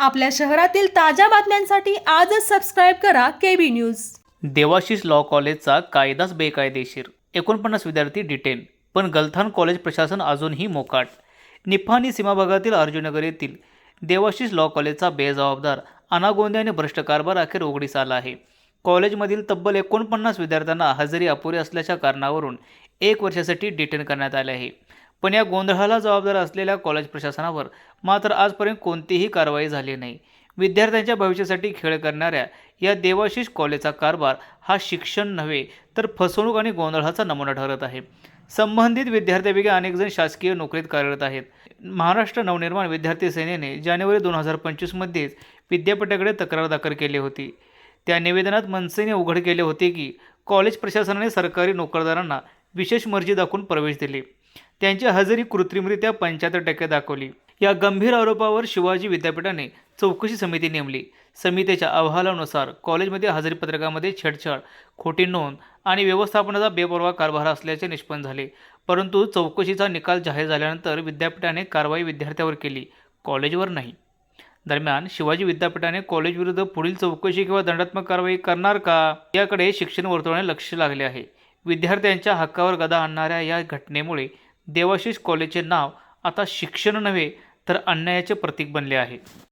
आपल्या शहरातील ताज्या बातम्यांसाठी आजच सबस्क्राईब करा केबी न्यूज देवाशीष लॉ कॉलेजचा कायदाच बेकायदेशीर. एकोणपन्नास विद्यार्थी डिटेन पण गलथान कॉलेज प्रशासन अजूनही मोकाट. निफानी सीमाभागातील अर्जुनगर येथील देवाशीष लॉ कॉलेजचा बेजबाबदार अनागोंदे आणि भ्रष्ट कारभार अखेर उघडीस आला आहे. कॉलेजमधील तब्बल एकोणपन्नास विद्यार्थ्यांना हजेरी अपुरी असल्याच्या कारणावरून एक वर्षासाठी डिटेन करण्यात आले आहे. पण या गोंधळाला जबाबदार असलेल्या कॉलेज प्रशासनावर मात्र आजपर्यंत कोणतीही कारवाई झाली नाही. विद्यार्थ्यांच्या भविष्यासाठी खेळ करणाऱ्या या देवाशिष कॉलेजचा कारभार हा शिक्षण नव्हे तर फसवणूक आणि गोंधळाचा नमुना ठरत आहे. संबंधित विद्यार्थ्यांपैकी अनेकजण शासकीय नोकरीत कार्यरत आहेत. महाराष्ट्र नवनिर्माण विद्यार्थी सेनेने जानेवारी दोन हजार पंचवीसमध्येच विद्यापीठाकडे तक्रार दाखल केली होती. त्या निवेदनात मनसेने उघड केले होते की कॉलेज प्रशासनाने सरकारी नोकरदारांना विशेष मर्जी दाखवून प्रवेश दिले. त्यांची हजेरी कृत्रिमरित्या पंच्याहत्तर टक्के दाखवली. या गंभीर आरोपावर शिवाजी विद्यापीठाने चौकशी समिती नेमली. समितीच्या अहवालानुसार कॉलेजमध्ये हजेरी पत्रकामध्ये छेडछाड खोटी नोंद आणि व्यवस्थापनाचा बेपर्वा कारभार असल्याचे निष्पन्न झाले. परंतु चौकशीचा निकाल जाहीर झाल्यानंतर विद्यापीठाने कारवाई विद्यार्थ्यावर केली कॉलेजवर नाही. दरम्यान शिवाजी विद्यापीठाने कॉलेजविरुद्ध पुढील चौकशी किंवा दंडात्मक कारवाई करणार का? याकडे शिक्षण वर्तुळाने लक्ष लागले आहे. विद्यार्थ्यांच्या हक्कावर गदा आणणाऱ्या या घटनेमुळे देवाशिष कॉलेजचे नाव आता शिक्षण नव्हे तर अन्यायाचे प्रतीक बनले आहे.